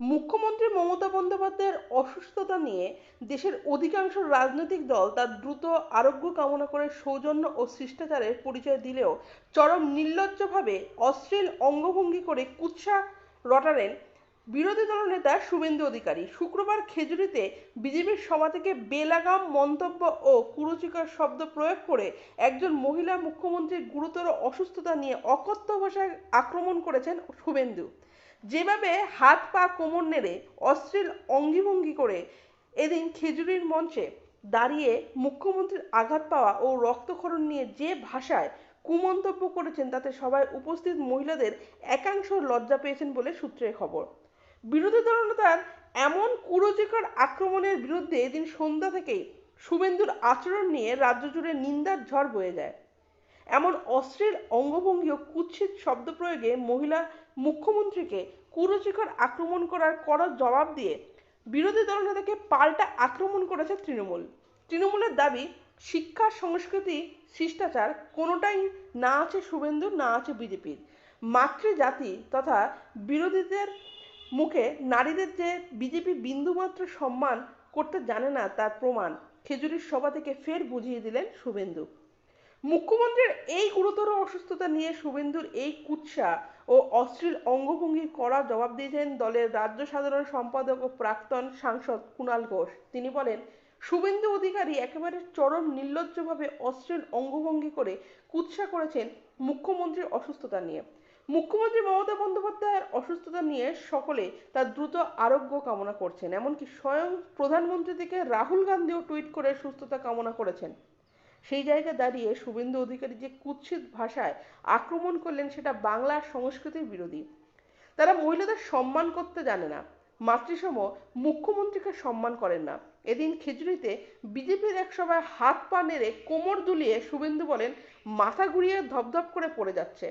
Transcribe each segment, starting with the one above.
মুখ্যমন্ত্রী মমতা বন্দ্যোপাধ্যায়ের অসুস্থতা নিয়ে দেশের অধিকাংশ রাজনৈতিক দল তার দ্রুত আরোগ্য কামনা করে সৌজন্য ও শিষ্টাচারের পরিচয় দিলেও চরম নির্লজ্জভাবে অশ্লীল অঙ্গভঙ্গি করে কুৎসা রটালেন বিরোধী দলনেতা শুভেন্দু অধিকারী। শুক্রবার খেজুরিতে বিজেপির সভা থেকে বেলাগাম মন্তব্য ও কুরুচিকর শব্দ প্রয়োগ করে একজন মহিলা মুখ্যমন্ত্রীর গুরুতর অসুস্থতা নিয়ে অকথ্য ভাষায় আক্রমণ করেছেন শুভেন্দু। যেভাবে হাত পা কোমর নেড়ে অশ্লীল অঙ্গিভঙ্গি করে এদিন খেজুরির মঞ্চে দাঁড়িয়ে মুখ্যমন্ত্রীর আঘাত পাওয়া ও রক্তক্ষরণ নিয়ে যে ভাষায় কুমন্তব্য করেছেন, তাতে সবাই উপস্থিত মহিলাদের একাংশ লজ্জা পেয়েছেন বলে সূত্রের খবর। বিরোধী দলনেতার এমন কুরুচিকর আক্রমণের বিরুদ্ধে এদিন সন্ধ্যা থেকেই শুভেন্দুর আচরণ নিয়ে রাজ্য জুড়ে নিন্দার ঝড় বয়ে যায়। এমন অশ্লীল অঙ্গভঙ্গি ও কুৎসিত শব্দ প্রয়োগে মহিলা মুখ্যমন্ত্রীকে কুরুচিকর আক্রমণ করার কড়া জবাব দিয়ে বিরোধী দলনেতাকে পাল্টা আক্রমণ করেছে তৃণমূল। তৃণমূলের দাবি, শিক্ষা, সংস্কৃতি, শিষ্টাচার কোনোটাই না আছে শুভেন্দু, না আছে বিজেপির। মাতৃজাতি তথা বিরোধীদের মুখে নারীদের যে বিজেপি বিন্দুমাত্র সম্মান করতে জানে না তার প্রমাণ খেজুরির সভা থেকে ফের বুঝিয়ে দিলেন শুভেন্দু। মুখ্যমন্ত্রীর এই গুরুতর অসুস্থতা নিয়ে শুভেন্দুর এই কুৎসা ও অশ্লীল অঙ্গভঙ্গির কড়া জবাব দিয়েছেন দলের রাজ্য সাধারণ সম্পাদক ও প্রাক্তন সাংসদ কুণাল ঘোষ। তিনি বলেন, শুভেন্দু অধিকারী একেবারে চরম নির্লজ্জভাবে অশ্লীল অঙ্গভঙ্গি করে কুৎসা করেছেন মুখ্যমন্ত্রীর অসুস্থতা নিয়ে। মুখ্যমন্ত্রী মমতা বন্দ্যোপাধ্যায়ের অসুস্থতা নিয়ে সকলে তার দ্রুত আরোগ্য কামনা করছেন। এমনকি স্বয়ং প্রধানমন্ত্রী থেকে রাহুল গান্ধীও টুইট করে সুস্থতা কামনা করেছেন। সেই জায়গায় দাঁড়িয়ে শুভেন্দু অধিকারী যে কুৎসিত ভাষায় আক্রমণ করলেন সেটা বাংলার সংস্কৃতির বিরোধী। তারা মহিলাদের সম্মান করতে জানে না, মাতৃসম মুখ্যমন্ত্রীকে সম্মান করেন না। এদিন খিচুড়িতে বিজেপির এক সভায় হাত পা নেড়ে কোমর দুলিয়ে শুভেন্দু বলেন, মাথা ঘুরিয়ে ধপধপ করে পড়ে যাচ্ছে।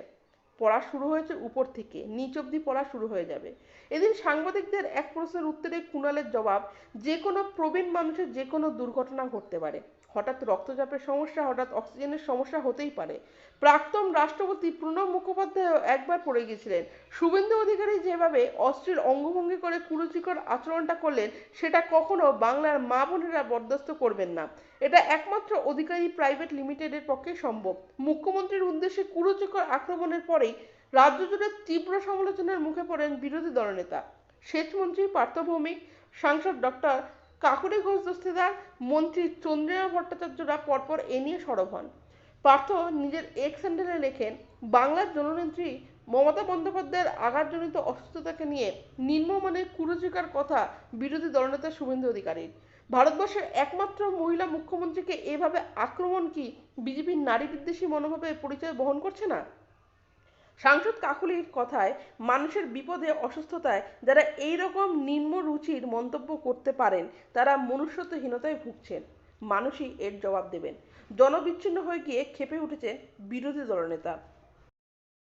পড়া শুরু হয়েছে উপর থেকে, নিচ অব্দি পড়া শুরু হয়ে যাবে। এদিন সাংবাদিকদের এক প্রশ্নের উত্তরে কুণালের জবাব, যে কোনো প্রবীণ মানুষের যে কোনো দুর্ঘটনা ঘটতে পারে। হঠাৎ রক্তচাপের সমস্যা, হঠাৎ অক্সিজেনের সমস্যা হতেই পারে। প্রাক্তন রাষ্ট্রপতি প্রণব মুখোপাধ্যায় একবার পড়ে গিয়েছিলেন। শুভেন্দু অধিকারী যেভাবে অস্ত্রের অঙ্গভঙ্গি করে কুরুচিকর আচরণটা করলেন, সেটা কখনো বাংলার মা বোনেরা বরদাস্ত করবেন না। এটা একমাত্র অধিকারী প্রাইভেট লিমিটেডের পক্ষে সম্ভব। মুখ্যমন্ত্রীর উদ্দেশ্যে কুরুচিকর আক্রমণের পরেই রাজ্য জুড়ে তীব্র সমালোচনার মুখে পড়েন বিরোধী দলনেতা। সেচমন্ত্রী পার্থ ভৌমিক সাংসদ ডক্টর কাকুরে ঘোষ দস্তিদার মন্ত্রী চন্দ্রিমা ভট্টাচার্যরা পরপর এ নিয়ে সরব হন। পার্থ নিজের এক স্যান্ডেলে লেখেন, বাংলার জননেত্রী মমতা বন্দ্যোপাধ্যায়ের আঘাতজনিত অসুস্থতাকে নিয়ে নিম্নমানের কুরুচিকার কথা বিরোধী দলনেতা শুভেন্দু অধিকারীর। ভারতবর্ষের একমাত্র মহিলা মুখ্যমন্ত্রীকে এভাবে আক্রমণ কি বিজেপির নারী বিদ্বেষী মনোভাবের পরিচয় বহন করছে না? সাংসদ কাকুলির কথায় মানুষের বিপদে, অসুস্থতায় যারা এই রকম নিম্ন রুচির মন্তব্য করতে পারেন, তারা মনুষ্যত্বহীনতায় ভুগছেন। মানুষই এর জবাব দেবেন। জনবিচ্ছিন্ন হয়ে গিয়ে খেপে উঠেছে বিরোধী দলনেতা।